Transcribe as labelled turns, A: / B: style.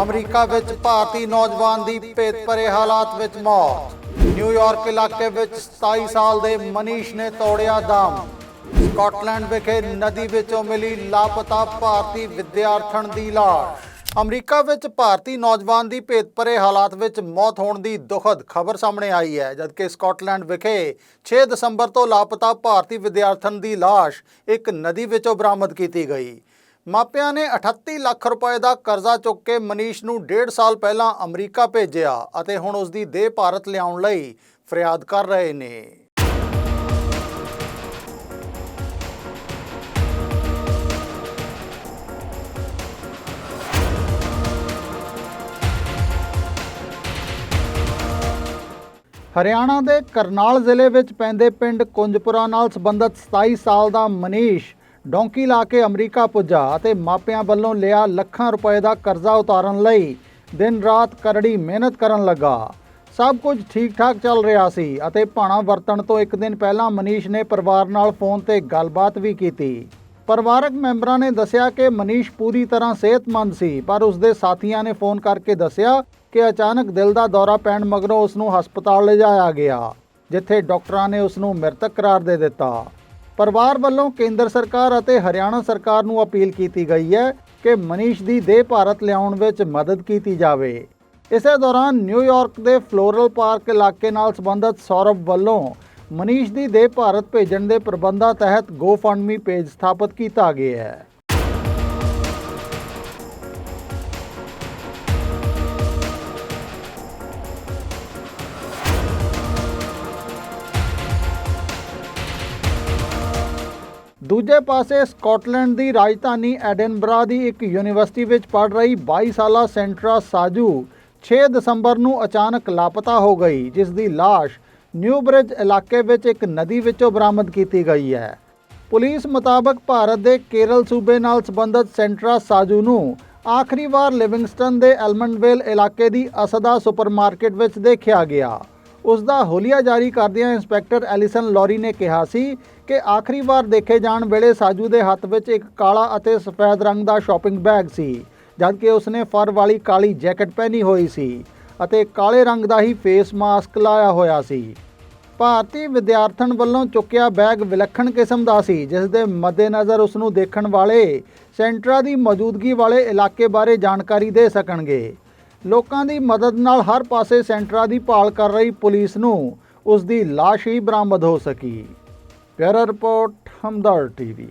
A: America ਵਿੱਚ ਭਾਰਤੀ ਨੌਜਵਾਨ ਦੀ ਭੇਤ ਭਰੇ ਹਾਲਾਤ ਵਿੱਚ ਮੌਤ। ਨਿਊਯਾਰਕ ਇਲਾਕੇ ਵਿੱਚ 27 ਸਾਲ ਦੇ ਮਨੀਸ਼ ਨੇ ਤੋੜਿਆ ਦਮ। ਸਕਾਟਲੈਂਡ ਵਿਖੇ ਨਦੀ ਵਿੱਚੋਂ ਮਿਲੀ ਲਾਪਤਾ ਭਾਰਤੀ ਵਿਦਿਆਰਥਣ ਦੀ ਲਾਸ਼। ਅਮਰੀਕਾ ਵਿੱਚ ਭਾਰਤੀ ਨੌਜਵਾਨ ਦੀ ਭੇਤਪਰੇ ਹਾਲਾਤ ਵਿੱਚ ਮੌਤ ਹੋਣ ਦੀ ਦੁਖਦ ਖਬਰ ਸਾਹਮਣੇ ਆਈ ਹੈ, ਜਦਕਿ ਸਕਾਟਲੈਂਡ ਵਿਖੇ 6 ਦਸੰਬਰ ਤੋਂ ਲਾਪਤਾ ਭਾਰਤੀ ਵਿਦਿਆਰਥਣ ਦੀ ਲਾਸ਼ ਇੱਕ ਨਦੀ ਵਿੱਚੋਂ ਬਰਾਮਦ ਕੀਤੀ ਗਈ। ਮਾਪਿਆਂ ਨੇ 38 ਲੱਖ ਰੁਪਏ ਦਾ ਕਰਜ਼ਾ ਚੁੱਕ ਕੇ ਮਨੀਸ਼ ਨੂੰ 1.5 ਸਾਲ ਪਹਿਲਾਂ ਅਮਰੀਕਾ ਭੇਜਿਆ ਅਤੇ ਹੁਣ ਉਸ ਦੀ ਦੇਹ ਭਾਰਤ ਲਿਆਉਣ ਲਈ ਫਰਿਆਦ ਕਰ ਰਹੇ ਨੇ। ਹਰਿਆਣਾ ਦੇ ਕਰਨਾਲ ਜ਼ਿਲ੍ਹੇ ਵਿੱਚ ਪੈਂਦੇ ਪਿੰਡ ਕੁੰਜਪੁਰਾ ਨਾਲ ਸੰਬੰਧਿਤ 27 ਸਾਲ ਦਾ ਮਨੀਸ਼ ਡੌਂਕੀ ਲਾ ਕੇ ਅਮਰੀਕਾ ਪੁੱਜਾ ਅਤੇ ਮਾਪਿਆਂ ਵੱਲੋਂ ਲਿਆ ਲੱਖਾਂ ਰੁਪਏ ਦਾ ਕਰਜ਼ਾ ਉਤਾਰਨ ਲਈ ਦਿਨ ਰਾਤ ਕਰੜੀ ਮਿਹਨਤ ਕਰਨ ਲੱਗਾ। ਸਭ ਕੁਝ ਠੀਕ ਠਾਕ ਚੱਲ ਰਿਹਾ ਸੀ ਅਤੇ ਭਾਣਾ ਵਰਤਣ ਤੋਂ ਇੱਕ ਦਿਨ ਪਹਿਲਾਂ ਮਨੀਸ਼ ਨੇ ਪਰਿਵਾਰ ਨਾਲ ਫੋਨ ਤੇ ਗੱਲਬਾਤ ਵੀ ਕੀਤੀ। ਪਰਿਵਾਰਕ ਮੈਂਬਰਾਂ ਨੇ ਦੱਸਿਆ ਕਿ ਮਨੀਸ਼ ਪੂਰੀ ਤਰ੍ਹਾਂ ਸਿਹਤਮੰਦ ਸੀ, ਪਰ ਉਸ ਦੇ ਸਾਥੀਆਂ ਨੇ ਫੋਨ ਕਰਕੇ ਦੱਸਿਆ ਕਿ ਅਚਾਨਕ ਦਿਲ ਦਾ ਦੌਰਾ ਪੈਣ ਮਗਰੋਂ ਉਸ ਨੂੰ ਹਸਪਤਾਲ ਲਿਜਾਇਆ ਗਿਆ, ਜਿੱਥੇ ਡਾਕਟਰਾਂ ਨੇ ਉਸ ਨੂੰ ਮ੍ਰਿਤਕ ਕਰਾਰ ਦੇ ਦਿੱਤਾ। ਪਰਿਵਾਰ ਵੱਲੋਂ ਕੇਂਦਰ ਸਰਕਾਰ ਅਤੇ ਹਰਿਆਣਾ ਸਰਕਾਰ ਨੂੰ ਅਪੀਲ ਕੀਤੀ ਗਈ ਹੈ ਕਿ ਮਨੀਸ਼ ਦੀ ਦੇਹ ਭਾਰਤ ਲਿਆਉਣ ਵਿੱਚ ਮਦਦ ਕੀਤੀ ਜਾਵੇ। ਇਸੇ ਦੌਰਾਨ ਨਿਊਯਾਰਕ ਦੇ ਫਲੋਰਲ ਪਾਰਕ ਇਲਾਕੇ ਨਾਲ ਸੰਬੰਧਿਤ ਸੌਰਵ ਵੱਲੋਂ ਮਨੀਸ਼ ਦੀ ਦੇਹ ਭਾਰਤ ਭੇਜਣ ਦੇ ਪ੍ਰਬੰਧਾਂ ਤਹਿਤ ਗੋਫੰਡਮੀ ਪੇਜ ਸਥਾਪਿਤ ਕੀਤਾ ਗਿਆ ਹੈ। ਦੂਜੇ ਪਾਸੇ ਸਕਾਟਲੈਂਡ ਦੀ ਰਾਜਧਾਨੀ ਐਡਨਬਰਾ ਦੀ ਇੱਕ ਯੂਨੀਵਰਸਿਟੀ ਵਿੱਚ ਪੜ੍ਹ ਰਹੀ 22 ਸਾਲਾ ਸੈਂਟਰਾ ਸਾਜੂ 6 ਦਸੰਬਰ ਨੂੰ ਅਚਾਨਕ ਲਾਪਤਾ ਹੋ ਗਈ, ਜਿਸ ਦੀ ਲਾਸ਼ ਨਿਊ ਬ੍ਰਿਜ ਇਲਾਕੇ ਵਿੱਚ ਇੱਕ ਨਦੀ ਵਿੱਚੋਂ ਬਰਾਮਦ ਕੀਤੀ ਗਈ ਹੈ। ਪੁਲਿਸ ਮੁਤਾਬਕ ਭਾਰਤ ਦੇ ਕੇਰਲ ਸੂਬੇ ਨਾਲ ਸੰਬੰਧਿਤ ਸੈਂਟਰਾ ਸਾਜੂ ਨੂੰ ਆਖਰੀ ਵਾਰ ਲਿਵਿੰਗਸਟਨ ਦੇ ਐਲਮੰਡਵੇਲ ਇਲਾਕੇ ਦੀ ਅਸਦਾ ਸੁਪਰਮਾਰਕਟ ਵਿੱਚ ਦੇਖਿਆ ਗਿਆ। ਉਸ ਦਾ ਹੋਲੀਆ ਜਾਰੀ ਕਰਦਿਆਂ ਇੰਸਪੈਕਟਰ ਐਲਿਸਨ ਲੌਰੀ ਨੇ ਕਿਹਾ ਸੀ ਕਿ ਆਖਰੀ ਵਾਰ ਦੇਖੇ ਜਾਣ ਵੇਲੇ ਸਾਜੂ ਦੇ ਹੱਥ ਵਿੱਚ ਇੱਕ ਕਾਲਾ ਅਤੇ ਸਫੈਦ ਰੰਗ ਦਾ ਸ਼ਾਪਿੰਗ ਬੈਗ ਸੀ, ਜਦਕਿ ਉਸਨੇ ਫਰ ਵਾਲੀ ਕਾਲੀ ਜੈਕਟ ਪਹਿਨੀ ਹੋਈ ਸੀ ਅਤੇ ਕਾਲੇ ਰੰਗ ਦਾ ਹੀ ਫੇਸ ਮਾਸਕ ਲਾਇਆ ਹੋਇਆ ਸੀ। ਭਾਰਤੀ ਵਿਦਿਆਰਥਣ ਵੱਲੋਂ ਚੁੱਕਿਆ ਬੈਗ ਵਿਲੱਖਣ ਕਿਸਮ ਦਾ ਸੀ, ਜਿਸ ਦੇ ਮੱਦੇਨਜ਼ਰ ਉਸ ਨੂੰ ਦੇਖਣ ਵਾਲੇ ਸੈਂਟਰਾਂ ਦੀ ਮੌਜੂਦਗੀ ਵਾਲੇ ਇਲਾਕੇ ਬਾਰੇ ਜਾਣਕਾਰੀ ਦੇ ਸਕਣਗੇ। ਲੋਕਾਂ ਦੀ ਮਦਦ ਨਾਲ ਹਰ ਪਾਸੇ ਸੈਂਟਰਾਂ ਦੀ ਭਾਲ ਕਰ ਰਹੀ ਪੁਲਿਸ ਨੂੰ ਉਸ ਦੀ ਲਾਸ਼ ਹੀ ਬਰਾਮਦ ਹੋ ਸਕੀ। Piara report Hamdard TV.